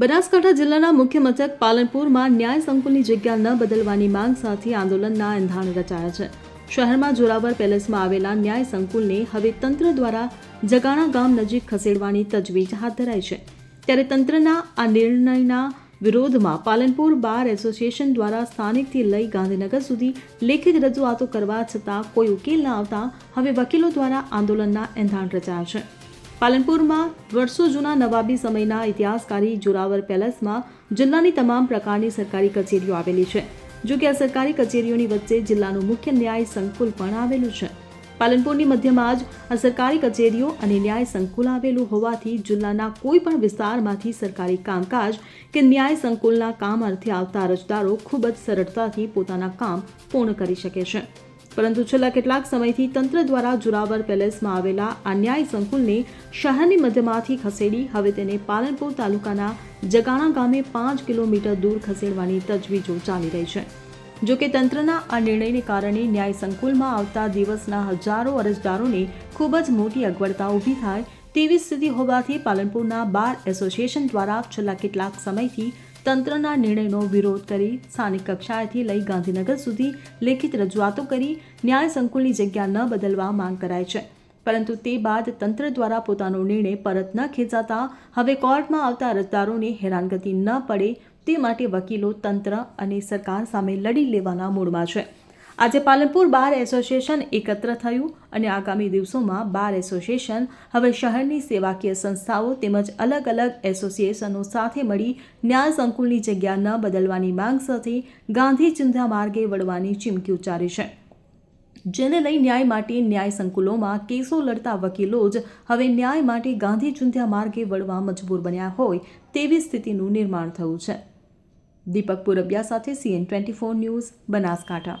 બનાસકાંઠા જિલ્લાના મુખ્ય મથક પાલનપુરમાં ન્યાય સંકુલની જગ્યા ન બદલવાની માંગ સાથે આંદોલનના એંધાણ રચાયા છે. શહેરમાં જોરાવર પેલેસમાં આવેલા ન્યાય સંકુલને હવે તંત્ર દ્વારા જગાણા ગામ નજીક ખસેડવાની તજવીજ હાથ ધરાઈ છે. ત્યારે તંત્રના આ નિર્ણયના વિરોધમાં પાલનપુર બાર એસોસિએશન દ્વારા સ્થાનિકથી લઈ ગાંધીનગર સુધી લેખિત રજૂઆતો કરવા છતાં કોઈ ઉકેલ ન આવતા હવે વકીલો દ્વારા આંદોલનના એંધાણ રચાયા છે. પાલનપુરમાં વર્ષો જૂના નવાબી સમયના ઇતિહાસકારી જોરાવર પેલેસમાં જિલ્લાની તમામ પ્રકારની સરકારી કચેરીઓ આવેલી છે. જો કે આ સરકારી કચેરીઓની વચ્ચે જિલ્લાનું મુખ્ય ન્યાય સંકુલ પણ આવેલું છે. પાલનપુરની મધ્યમાં જ આ સરકારી કચેરીઓ અને ન્યાય સંકુલ આવેલું હોવાથી જિલ્લાના કોઈ પણ વિસ્તારમાંથી સરકારી કામકાજ કે ન્યાય સંકુલના કામ અર્થે આવતા અરજદારો ખૂબ જ સરળતાથી પોતાના કામ પૂર્ણ કરી શકે છે. પરંતુ છેલ્લા કેટલાક સમયથી તંત્ર દ્વારા જોરાવર પેલેસમાં આવેલા આ ન્યાય સંકુલને શહેરની મધ્યમાંથી ખસેડી હવે તેને પાલનપુર તાલુકાના જગાણા ગામે પાંચ કિલોમીટર દૂર ખસેડવાની તજવીજો ચાલી રહી છે. જો કે તંત્રના આ નિર્ણયને કારણે ન્યાય સંકુલમાં આવતા દિવસના હજારો અરજદારોને ખૂબ જ મોટી અગવડતા ઊભી થાય તેવી સ્થિતિ હોવાથી પાલનપુરના બાર એસોસિએશન દ્વારા છેલ્લા કેટલાક સમયથી તંત્રના નિર્ણયનો વિરોધ કરી સ્થાનિક કક્ષાએથી લઈ ગાંધીનગર સુધી લેખિત રજૂઆતો કરી ન્યાય સંકુલની જગ્યા ન બદલવા માંગ કરાય છે. પરંતુ તે બાદ તંત્ર દ્વારા પોતાનો નિર્ણય પરત ન ખેંચાતા હવે કોર્ટમાં આવતા અરજદારોને હેરાનગતિ ન પડે તે માટે વકીલો, તંત્ર અને સરકાર સામે લડી લેવાના મૂડમાં છે. આજે પાલનપુર બાર એસોસિએશન એકત્ર થયું અને આગામી દિવસોમાં બાર એસોસિએશન હવે શહેરની સેવાકીય સંસ્થાઓ તેમજ અલગ અલગ એસોસિએશનો સાથે મળી ન્યાય સંકુલની જગ્યા ન બદલવાની માંગ સાથે ગાંધી ચિંધ્યા માર્ગે વળવાની ચીમકી ઉચ્ચારી છે. જેને લઈ ન્યાય માટે ન્યાય સંકુલોમાં કેસો લડતા વકીલો જ હવે ન્યાય માટે ગાંધી ચુંધ્યા માર્ગે વળવા મજબૂર બન્યા હોય તેવી સ્થિતિનું નિર્માણ થયું છે. દીપક પુરબિયા સાથે CN twenty four news Banaskantha.